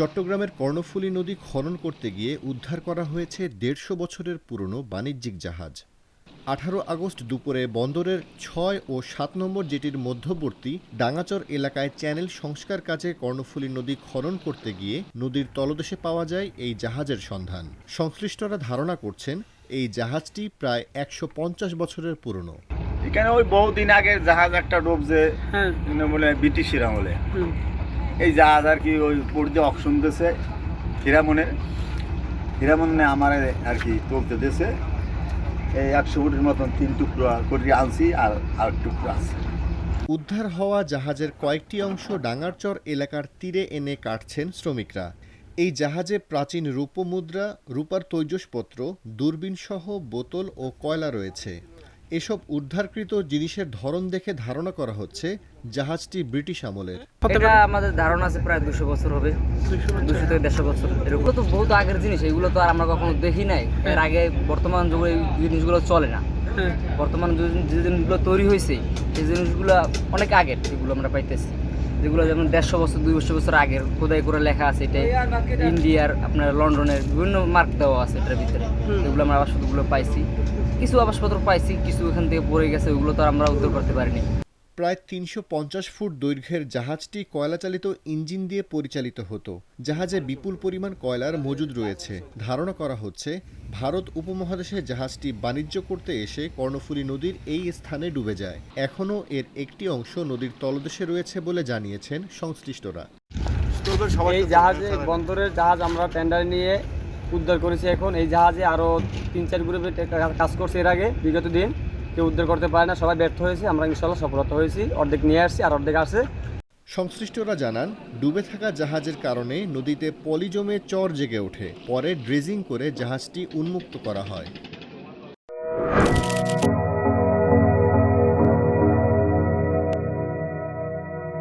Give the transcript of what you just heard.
চট্টগ্রামের কর্ণফুলী নদী খনন করতে গিয়ে উদ্ধার করা হয়েছে দেড়শো বছরের পুরনো বাণিজ্যিক জাহাজ। আঠারো আগস্ট দুপুরে বন্দরের ছয় ও সাত নম্বর জেটির মধ্যবর্তী ডাঙ্গাচর এলাকায় চ্যানেল সংস্কার কাজে কর্ণফুলী নদী খনন করতে গিয়ে নদীর তলদেশে পাওয়া যায় এই জাহাজের সন্ধান। সংশ্লিষ্টরা ধারণা করছেন এই জাহাজটি প্রায় একশো পঞ্চাশ বছরের পুরনো। এখানে ওই বহুদিন আগের জাহাজ একটা ডুবছে হ্যাঁ। মানে বলে ব্রিটিশের আমলে। হুম। এই জাহাজ আর কি ওই পড়তে অকশন দিয়েছে হীরামনের। হীরামনে আমার আর কি তুলতে দিয়েছে, এই একশো ফুটের মতন তিন টুকরা করে আনছি আর আর টুকরা আছে। উদ্ধার হওয়া জাহাজের কয়েকটি অংশ ডাঙ্গারচর এলাকার তীরে এনে কাটছেন শ্রমিকরা। এই জাহাজে প্রাচীন রূপমুদ্রা, রূপার তৈজসপত্র, দূরবীনসহ বোতল ও কয়লা রয়েছে। এসব উদ্ধারকৃত জিনিসের ধরন দেখে ধারণা করা হচ্ছে জাহাজটি ব্রিটিশ আমলের। এটা আমাদের ধারণা আছে প্রায় দুশো বছর হবে। দুশো থেকে দেড়শো বছর এগুলো তো বহুত আগের জিনিস এগুলো তো আর আমরা কখনো দেখি নাই। এর আগে বর্তমান যুগে এই জিনিসগুলো চলে না। হ্যাঁ। বর্তমান যে যে জিনিসগুলো তৈরি হয়েছে সেই জিনিসগুলো অনেক আগের এগুলো আমরা পাইতেছি। যেগুলো যেমন দেড়শো বছর দুই বছর বছর আগের খোদাই করে লেখা আছে এটা ইন্ডিয়ার আপনার লন্ডনের বিভিন্ন মার্ক দেওয়া আছে এটার ভিতরে। এগুলো আমরা আবাসপত্রগুলো পাইছি। কিছু আবাসপত্র পাইছি কিছু এখান থেকে পড়ে গেছে ওগুলো তো আমরা উদ্ধার করতে পারিনি। প্রায় তিনশো পঞ্চাশ ফুট দৈর্ঘ্যের জাহাজটি কয়লাচালিত ইঞ্জিন দিয়ে পরিচালিত হতো। জাহাজে বিপুল পরিমাণ কয়লার মজুদ রয়েছে। ধারণা করা হচ্ছে, ভারত উপমহাদেশে জাহাজটি বাণিজ্য করতে এসে কর্ণফুলী নদীর এই স্থানে ডুবে যায়। এখনও এর একটি অংশ নদীর তলদেশে রয়েছে বলে জানিয়েছেন সংশ্লিষ্টরা। এই জাহাজে বন্দরের জাহাজ আমরা টেন্ডার নিয়ে উদ্ধার করেছি এখন। এই জাহাজে আরও তিন চার গ্রুপে কাজ করছে এর আগে, বিগত দিন। কেউ উদ্ধার করতে পারে না, সবাই ব্যর্থ হয়েছে, আমরা ইনশাল্লাহ সফলতা হয়েছি, অর্ধেক নিয়ে আসছি আর অর্ধেক আসে। সংশ্লিষ্টরা জানান, ডুবে থাকা জাহাজের কারণে নদীতে পলি জমে চর জেগে ওঠে, পরে ড্রেজিং করে জাহাজটি উন্মুক্ত করা হয়।